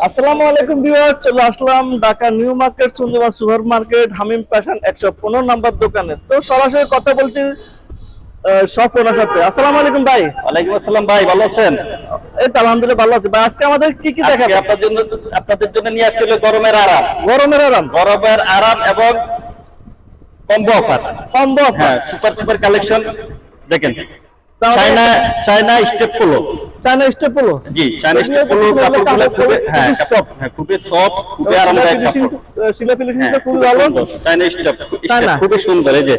আসসালামু আলাইকুম ভিউয়ার চলে আসলাম Dhaka new market Chandrima super market Hamim fashion একশো পনেরো নাম্বার দোকানে। তো সরাসরি কথা বলছি সব ওনার সাথে আসসালামু আলাইকুম ভাই। ওয়ালাইকুম আসসালাম ভাই ভালো আছেন? এই তো আলহামদুলিল্লাহ ভালো আছে। ভাই আজকে আমাদের কি কি দেখাবে আপনার জন্য আপনাদের জন্য নিয়ে আসছিল গরমের আরাম। গরমের আরাম? গরমের আরাম এবং কম্বো অফার। কম্বো হ্যাঁ সুপার সুপার কালেকশন। দেখেন China China step polo China step হলো জি চায়না স্টেপ পোলো কাপড়গুলো খুবই হ্যাঁ কাপড় হ্যাঁ খুবই সফট খুবই আরামদায়ক কাপড়। সিলা ফিনিশিংটা হ্যাঁ, খুবই খুবই ভালো। সুন্দর। China step. খুবই সুন্দর এই যে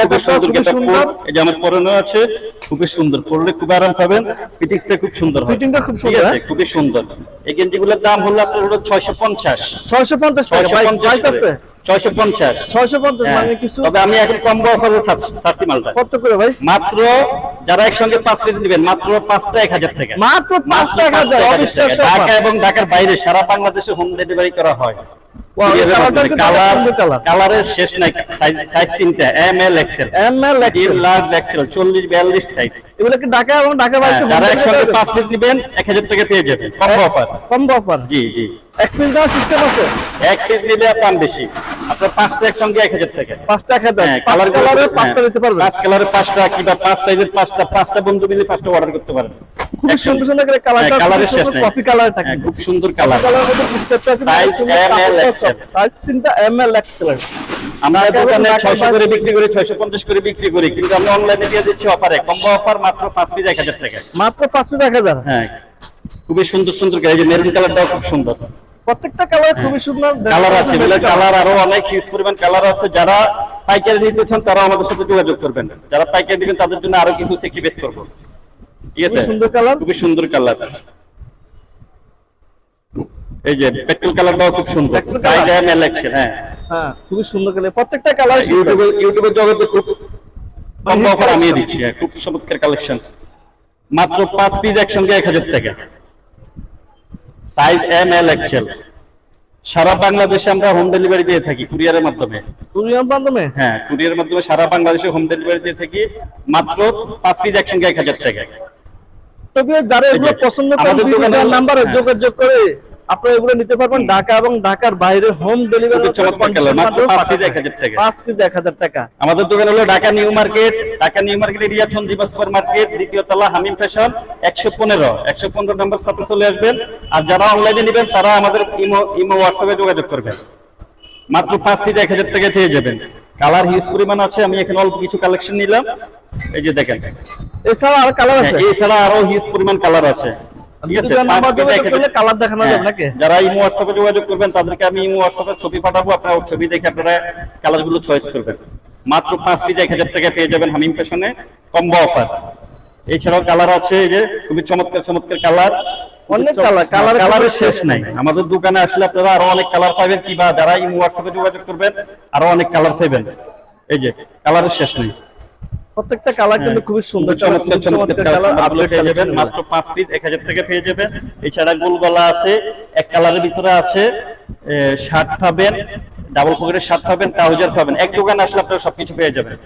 খুবই সুন্দর এই যে আমার পরনে আছে খুবই সুন্দর পরলে খুব আরাম পাবেন ফিটিংসটা খুব সুন্দর হয়। ফিটিংটা খুব সুন্দর আছে হ্যাঁ? খুবই সুন্দর। এই গেঞ্জিগুলোর দাম হলো আপনার হলো ছয়শো পঞ্চাশ। ছয়শো পঞ্চাশ টাকা ছয়শো ভাই পঞ্চাশ প্রাইস আছে? ছয়শো পঞ্চাশ। ছয়শো পঞ্চাশ মানে কিছু তবে আমি এখন অফারে ছাড়ছি মালটা। কত করে ভাই? মাত্র যারা একসঙ্গে পাঁচ কেজি নেবেন মাত্র পাঁচটা এক হাজার টাকা। মাত্র পাঁচটা এক হাজার ঢাকা এবং ঢাকার বাইরে সারা বাংলাদেশে হোম ডেলিভারি করা হয়। কালারের শেষ নাই সাইজ তিনটা এম এল এক্সেল চল্লিশ বিয়াল্লিশ সাইজ এগুলো কি ঢাকা এবং ঢাকা বাইরে যারা একসঙ্গে পাঁচ নেবেন এক হাজার টাকা পেয়ে যাবেন। অফার অফার জি জি। এক্সপেন্স দেওয়ার সিস্টেম আছে? এক কেজি নিলে দাম বেশি। আপনার পাঁচটা একসঙ্গে এক হাজার টাকা। পাঁচটা এক হাজার? হ্যাঁ, কালার কালারের পাঁচটা দিতে পারবে পাঁচ কালারের পাঁচটা কিংবা পাঁচ সাইজের পাঁচটা পাঁচটা বন্ধু মিলে পাঁচটা অর্ডার করতে পারেন। খুব সুন্দর সুন্দর করে কালারটা হ্যাঁ, কালারের শেষ নাই। কপি কালার থাকে হ্যাঁ, খুব সুন্দর কালার কালার মধ্যে সিস্টেমটা আছে Size ML XL সাইজ তিনটা এমএল এক্সেল আমরা দোকানে করে বিক্রি করি ছয়শো পঞ্চাশ করে বিক্রি করি কিন্তু আমরা অনলাইনে দিয়ে দিচ্ছি অফারে কম্বো অফার মাত্র পিস টাকা। মাত্র পিস হ্যাঁ খুবই সুন্দর সুন্দর মেরুন কালারটাও খুব সুন্দর। প্রত্যেকটা কালার খুবই সুন্দর। কালার আছে কালার আরও অনেক হিউজ পরিমাণ কালার আছে। যারা পাইকারি নিতে চান তারা আমাদের সাথে যোগাযোগ করবেন। যারা পাইকারি দিবেন তাদের জন্য আরও কিছু সেক্রিফাইস করব। ঠিক আছে? সুন্দর কালার। খুবই সুন্দর কালার এই যে পেট্রোল কালারটাও খুব সুন্দর। হ্যাঁ। হ্যাঁ খুবই সুন্দর কালার প্রত্যেকটা কালার ইউটিউবে ইউটিউবের জগতে খুব কম অফার আমি দিচ্ছি হ্যাঁ, খুব চমৎকার কালেকশন মাত্র পাঁচ পিস একসঙ্গে এক হাজার টাকা। সাইজ এম এল এক্সেল সারা বাংলাদেশে আমরা হোম ডেলিভারি দিয়ে থাকি কুরিয়ারের মাধ্যমে। কুরিয়ার মাধ্যমে? হ্যাঁ কুরিয়ারের মাধ্যমে সারা বাংলাদেশে হোম ডেলিভারি দিয়ে থাকি মাত্র পাঁচ পিস একসঙ্গে এক হাজার টাকা। তবে যারা এগুলো পছন্দ দোকানে- নাম্বারে হ্যাঁ। যোগাযোগ করে আপনারা এগুলো নিতে পারবেন। ঢাকা এবং ঢাকার বাইরে হোম ডেলিভারি পাঁচ piece 1000 টাকা। পাঁচ পিস এক হাজার টাকা। আমাদের দোকান হলো Dhaka new market Dhaka new market area Chandrima super market দ্বিতীয় তলা হামিম ফ্যাশন একশো পনেরো একশো পনেরো নম্বর সাথে চলে আসবেন। আর যারা অনলাইনে নেবেন তারা আমাদের ইমো ইমো হোয়াটসঅ্যাপে যোগাযোগ করবেন। মাত্র পাঁচ পিস এক হাজার টাকা পেয়ে যাবেন। কালার হিউজ পরিমাণ আছে আমি এখানে অল্প কিছু কালেকশন নিলাম। এই যে দেখেন। এছাড়া আর কালার আছে? হ্যাঁ, এছাড়া আরও হিউজ পরিমাণ কালার আছে। ঠিক আছে দুটার পাঁচ নাম্বার piece যোগাযোগ 1000 করলে কালার দেখানো যাবে হ্যাঁ, যারা ইমো হোয়াটসঅ্যাপে যোগাযোগ করবেন তাদেরকে আমি ইমো হোয়াটসঅ্যাপে ছবি পাঠাবো আপনারা ছবি দেখে আপনারা কালারগুলো চয়েস করবেন। মাত্র পাঁচ পিস এক হাজার টাকা পেয়ে যাবেন হামিম ফ্যাশনে কম্বো অফার এছাড়াও কালার আছে এই যে খুবই চমৎকার চমৎকার কালার অনেক colour এর কালারের শেষ শেষ নাই। আমাদের দোকানে আসলে আপনারা আরও অনেক কালার পাবেন কিংবা যারা ইমো হোয়াটসঅ্যাপে যোগাযোগ করবেন আরও অনেক কালার পাবেন। এই যে কালারের শেষ নেই। প্রত্যেকটা কালার কিন্তু খুবই সুন্দর। হ্যাঁ। চমৎকার চমৎকার কালার আপডেট পেয়ে যাবেন। মাত্র পাঁচ পিস এক হাজার টাকা পেয়ে যাবেন। এছাড়া গোল গলা আছে এক কালারের ভিতরে আছে শার্ট পাবেন ডাবল পকেটের শার্ট পাবেন ট্রাউজার পাবেন। এক দোকান আসলে আপনারা সবকিছু পেয়ে যাবেন।